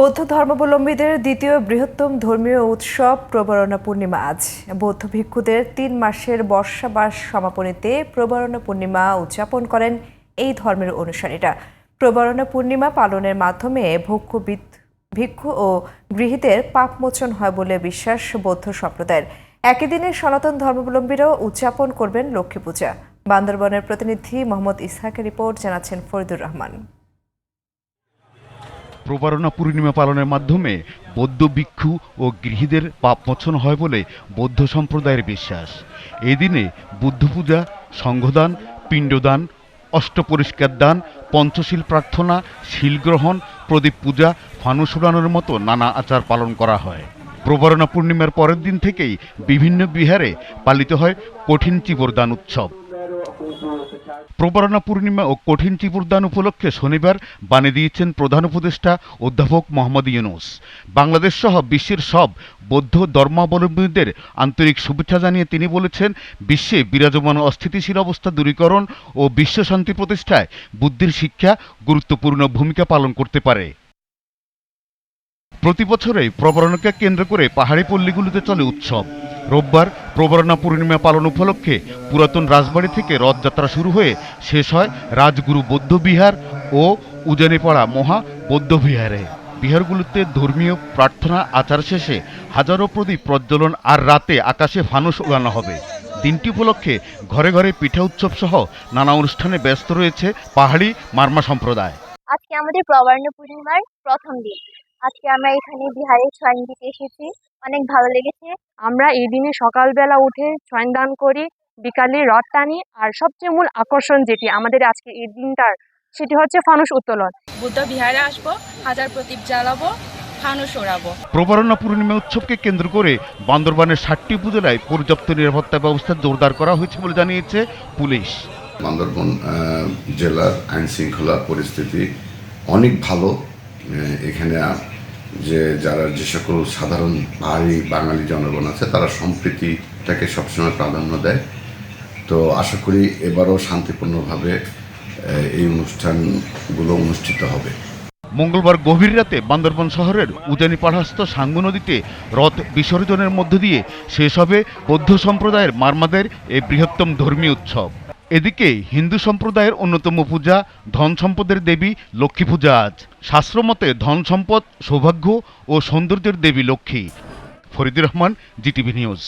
বৌদ্ধ ধর্মাবলম্বীদের দ্বিতীয় বৃহত্তম ধর্মীয় উৎসব প্রবরণা পূর্ণিমা আজ। বৌদ্ধ ভিক্ষুদের তিন মাসের বর্ষাবাস সমাপনীতে প্রবরণা পূর্ণিমা উদযাপন করেন এই ধর্মের অনুসারীরা। প্রবরণা পূর্ণিমা পালনের মাধ্যমে ভক্ষ ভিক্ষু ও গৃহীদের পাপমোচন হয় বলে বিশ্বাস বৌদ্ধ সম্প্রদায়ের। একই দিনে সনাতন ধর্মাবলম্বীরাও উদযাপন করবেন লক্ষ্মী পূজা। বান্দরবনের প্রতিনিধি মোহাম্মদ ইসহাকের রিপোর্ট জানাচ্ছেন ফরিদুর রহমান। প্রবারণা পূর্ণিমা পালনের মাধ্যমে বৌদ্ধ ভিক্ষু ও গৃহীদের পাপমোচন হয় বলে বৌদ্ধ সম্প্রদায়ের বিশ্বাস। এই দিনে বুদ্ধ পূজা, সংঘদান, পিণ্ডদান, অষ্টপরিষ্কার দান, পঞ্চশীল প্রার্থনা শিলগ্রহণ প্রদীপ পূজা ফানুস উড়ানোর মতো নানা আচার পালন করা হয়। প্রবারণা পূর্ণিমার পরের দিন থেকেই বিভিন্ন বিহারে পালিত হয় কঠিন চিবরদান উৎসব। প্রবারণা পূর্ণিমা ও কঠিন চিপুরদান উপলক্ষে শনিবার বাণী দিয়েছেন প্রধান উপদেষ্টা অধ্যাপক মোহাম্মদ ইউনুস। বাংলাদেশ সহ বিশ্বের সব বৌদ্ধ ধর্মাবলম্বীদের আন্তরিক শুভেচ্ছা জানিয়ে তিনি বলেছেন, বিশ্বে বিরাজমান অস্থিতিশীল অবস্থা দূরীকরণ ও বিশ্ব শান্তি প্রতিষ্ঠায় বুদ্ধির শিক্ষা গুরুত্বপূর্ণ ভূমিকা পালন করতে পারে। প্রতি বছরে প্রবরণকে কেন্দ্র করে পাহাড়ি পল্লীগুলিতে চলে উৎসব। রোববার প্রবরণা পূর্ণিমা পালন উপলক্ষে পুরাতন রাজবাড়ি থেকে রথযাত্রা শুরু হয়ে শেষ হয় রাজগুরু বৌদ্ধ বিহার ও উজানিপাড়া মহা বৌদ্ধবিহারে। বিহারগুলোতে ধর্মীয় প্রার্থনা আচার শেষে হাজারো প্রদীপ প্রজ্বলন আর রাতে আকাশে ফানুস উড়ানো হবে। দিনটি উপলক্ষে ঘরে ঘরে পিঠা উৎসব সহ নানা অনুষ্ঠানে ব্যস্ত রয়েছে পাহাড়ি মার্মা সম্প্রদায়। আজকে আমাদের প্রবর্ণ পূর্ণিমার প্রথম দিন। আজকে আমরা এখানে বিহারে ছয়ন দিতে এসেছি। অনেক ভালো লেগেছে। আমরা এই দিনে সকালবেলা উঠে ছয়ন দান করি বিকালে রথ টানি আর সবচেয়ে মূল আকর্ষণ যেটি আমাদের আজকে এই দিনটার সেটি হচ্ছে ফানুস উত্তোলন। বুদ্ধ বিহারে আসব হাজার প্রদীপ জ্বালাবো ফানুস ওড়াবো। প্রবারণা পূর্ণিমা উৎসবকে কেন্দ্র করে বান্দরবানের ষাটটি উপজেলায় পর্যাপ্ত নিরাপত্তা ব্যবস্থা জোরদার করা হয়েছে বলে জানিয়েছে পুলিশ। বান্দরবন জেলার আইন শৃঙ্খলা পরিস্থিতি অনেক ভালো। এখানে যে যারা যে সকল সাধারণ পাহাড়ি বাঙালি জনগণ আছে, তারা সম্প্রীতিটাকে সবসময় প্রাধান্য দেয়। তো আশা করি এবারও শান্তিপূর্ণভাবে এই অনুষ্ঠানগুলো অনুষ্ঠিত হবে। মঙ্গলবার গভীর রাতে বান্দরবন শহরের উজানি পাড়াস্থ সাঙ্গু নদীতে রথ বিসর্জনের মধ্য দিয়ে শেষ হবে বৌদ্ধ সম্প্রদায়ের মারমাদের এই বৃহত্তম ধর্মীয় উৎসব। এদিকে হিন্দু সম্প্রদায়ের অন্যতম পূজা ধন সম্পদের দেবী লক্ষ্মী পূজা আজ। শাস্ত্রমতে ধন সম্পদ সৌভাগ্য ও সৌন্দর্যের দেবী Lakshmi. Faridur Rahman GTV news.